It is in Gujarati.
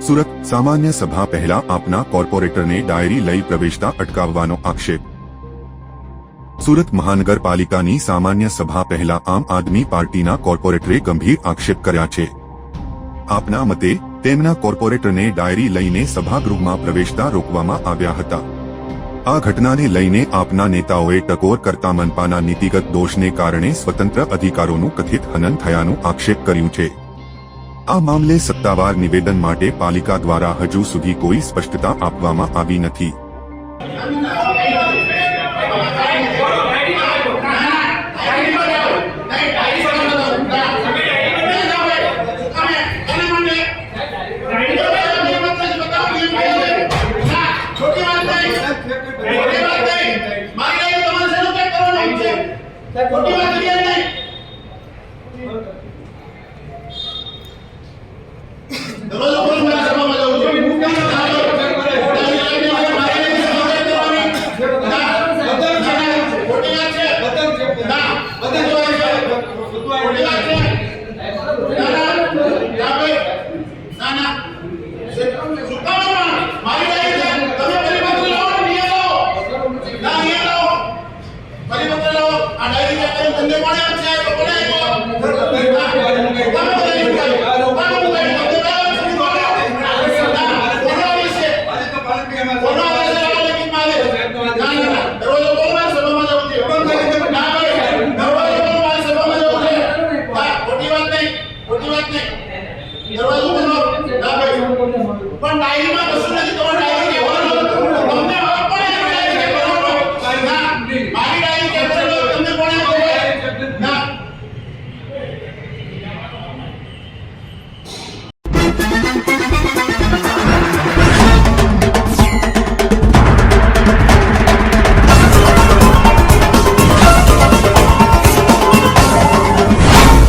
સુરત સામાન્ય સભા પહેલા આપના કોર્પોરેટરને ડાયરી લઈ પ્રવેશતા અટકાવવાનો આક્ષેપ. સુરત મહાનગરપાલિકાની સામાન્ય સભા પહેલા આમ આદમી પાર્ટીના કોર્પોરેટરે ગંભીર આક્ષેપ કર્યા છે. આપના મતે, તેમના કોર્પોરેટરને ડાયરી લઈને સભાગૃહમાં પ્રવેશતા રોકવામાં આવ્યા હતા. આ ઘટનાને લઈને આપના નેતાઓએ ટકોર કરતા મનપાના નીતિગત દોષને કારણે સ્વતંત્ર અધિકારોનું કથિત હનન થયાનું આક્ષેપ કર્યું છે. આ મામલે સત્તાવાર નિવેદન માટે પાલિકા દ્વારા હજુ સુધી કોઈ સ્પષ્ટતા આપવામાં આવી નથી. ખોટી વાત કરી નહીં દરવાજો ખોલો, મારે સભામાં જવું છે. ખોટી વાત છે ના, ના ભાઈ. ના, ના. શું કામ આમાં? મારી ગાડી છે. તમે પરિપત્ર લાવો ને નિયમ લાવો. ના, નિયમ લાવો. પરિપત્ર લાવો. આ ડાયરી ડાયરીમાં કશું નથી. તમારે એમ